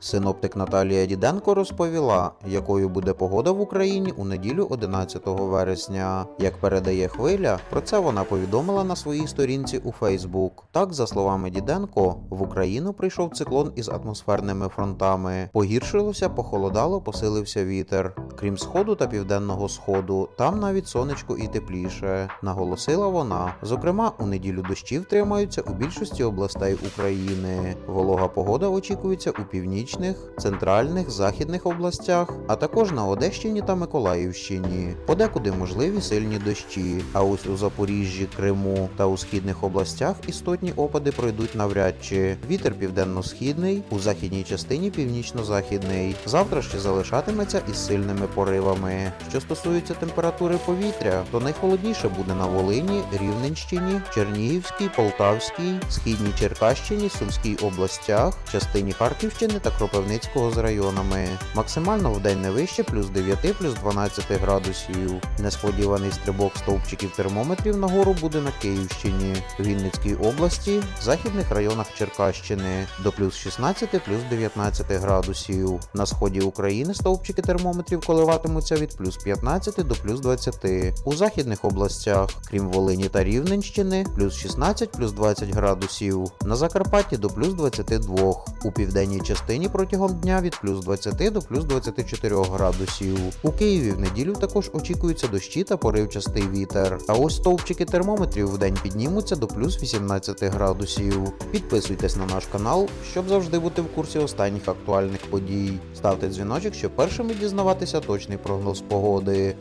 Синоптик Наталія Діденко розповіла, якою буде погода в Україні у неділю 11 вересня. Як передає хвиля, про це вона повідомила на своїй сторінці у Фейсбук. Так, за словами Діденко, в Україну прийшов циклон із атмосферними фронтами. Погіршилося, похолодало, посилився вітер. Крім сходу та південного сходу, там навіть сонечко і тепліше, наголосила вона. Зокрема, у неділю дощі втримаються у більшості областей України. Волога погода очікується у північних, центральних, західних областях, а також на Одещині та Миколаївщині. Подекуди можливі сильні дощі. А ось у Запоріжжі, Криму та у східних областях істотні опади пройдуть навряд чи. Вітер південно-східний, у західній частині північно-західний. Завтра ще залишатиметься із сильними поривами. Що стосується температури повітря, то найхолодніше буде на Волині, Рівненщині, Чернігівській, Полтавській, Східній Черкащині, Сумській областях, частині Харківщини та Кропивницького з районами. Максимально в день не вище плюс 9, плюс 12 градусів. Несподіваний стрибок стовпчиків термометрів нагору буде на Київщині, Вінницькій області, в західних районах Черкащини до плюс 16, плюс 19 градусів. На сході України стовпчики термометрів коливатимуться від плюс 15 до плюс 20. У західних областях, крім Волині та Рівненщини, плюс 16, плюс 20 градусів. На Закарпатті до плюс 22. У південній частині протягом дня від плюс 20 до плюс 24 градусів. У Києві в неділю також очікуються дощі та поривчастий вітер. А ось стовпчики термометрів в день піднімуться до плюс 18 градусів. Підписуйтесь на наш канал, щоб завжди бути в курсі останніх актуальних подій. Ставте дзвіночок, щоб першими дізнаватися точний прогноз погоди.